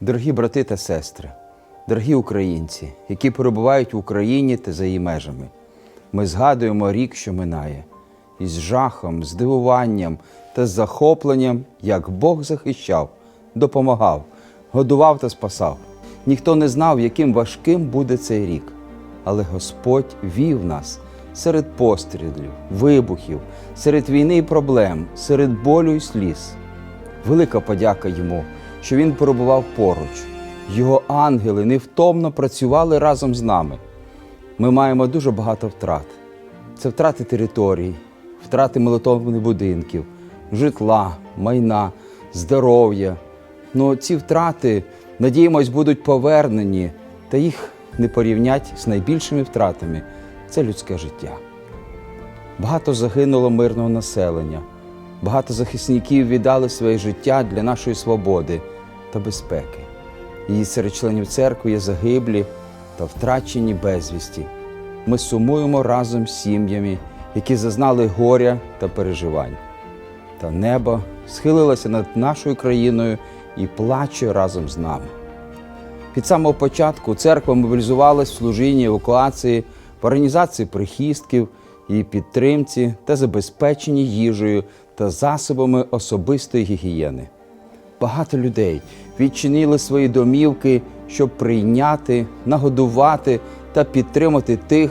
Дорогі брати та сестри, дорогі українці, які перебувають в Україні та за її межами, ми згадуємо рік, що минає, із жахом, здивуванням та захопленням, як Бог захищав, допомагав, годував та спасав. Ніхто не знав, яким важким буде цей рік, але Господь вів нас серед пострілів, вибухів, серед війни і проблем, серед болю і сліз. Велика подяка йому, що він перебував поруч. Його ангели невтомно працювали разом з нами. Ми маємо дуже багато втрат. Це втрати територій, втрати молитовних будинків, житла, майна, здоров'я. Ну, ці втрати, надіємось, будуть повернені, та їх не порівнять з найбільшими втратами це людське життя. Багато загинуло мирного населення, багато захисників віддали своє життя для нашої свободи та безпеки. І серед членів церкви є загиблі та втрачені безвісті. Ми сумуємо разом з сім'ями, які зазнали горя та переживань. Та небо схилилося над нашою країною і плаче разом з нами. Від самого початку церква мобілізувалась в служінні евакуації, в організації прихистків і підтримці та забезпеченні їжею та засобами особистої гігієни. Багато людей відчинили свої домівки, щоб прийняти, нагодувати та підтримати тих,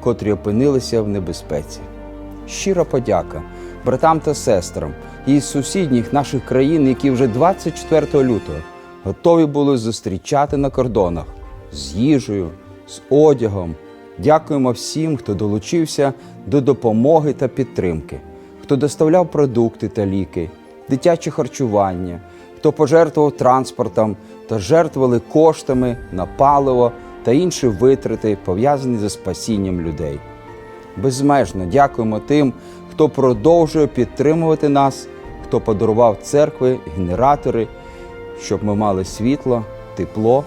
котрі опинилися в небезпеці. Щира подяка братам та сестрам із сусідніх наших країн, які вже 24 лютого готові були зустрічати на кордонах з їжею, з одягом. Дякуємо всім, хто долучився до допомоги та підтримки, хто доставляв продукти та ліки, дитяче харчування, хто пожертвував транспортом та жертвували коштами на паливо та інші витрати, пов'язані зі спасінням людей. Безмежно дякуємо тим, хто продовжує підтримувати нас, хто подарував церкви, генератори, щоб ми мали світло, тепло.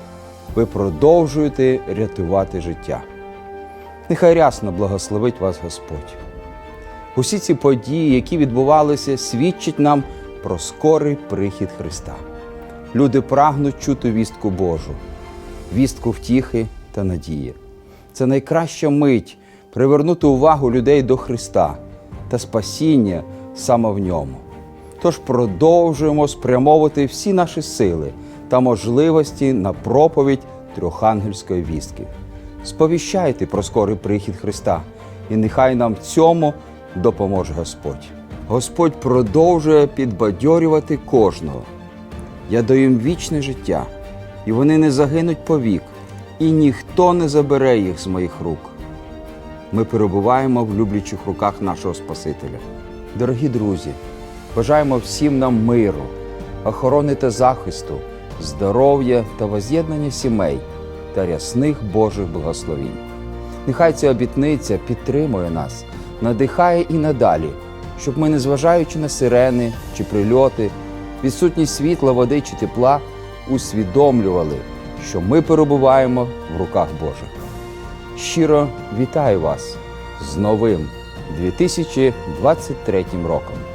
Ви продовжуєте рятувати життя. Нехай рясно благословить вас Господь. Усі ці події, які відбувалися, свідчать нам про скорий прихід Христа. Люди прагнуть чути вістку Божу, вістку втіхи та надії. Це найкраща мить привернути увагу людей до Христа та спасіння саме в ньому. Тож продовжуємо спрямовувати всі наші сили та можливості на проповідь трьохангельської вістки. Сповіщайте про скорий прихід Христа, і нехай нам в цьому допоможе Господь. Господь продовжує підбадьорювати кожного. Я даю їм вічне життя, і вони не загинуть повік, і ніхто не забере їх з моїх рук. Ми перебуваємо в люблячих руках нашого Спасителя. Дорогі друзі, бажаємо всім нам миру, охорони та захисту, здоров'я та воз'єднання сімей та рясних Божих благословінь. Нехай ця обітниця підтримує нас, надихає і надалі, щоб ми, незважаючи на сирени чи прильоти, відсутність світла, води чи тепла, усвідомлювали, що ми перебуваємо в руках Божих. Щиро вітаю вас з новим 2023 роком.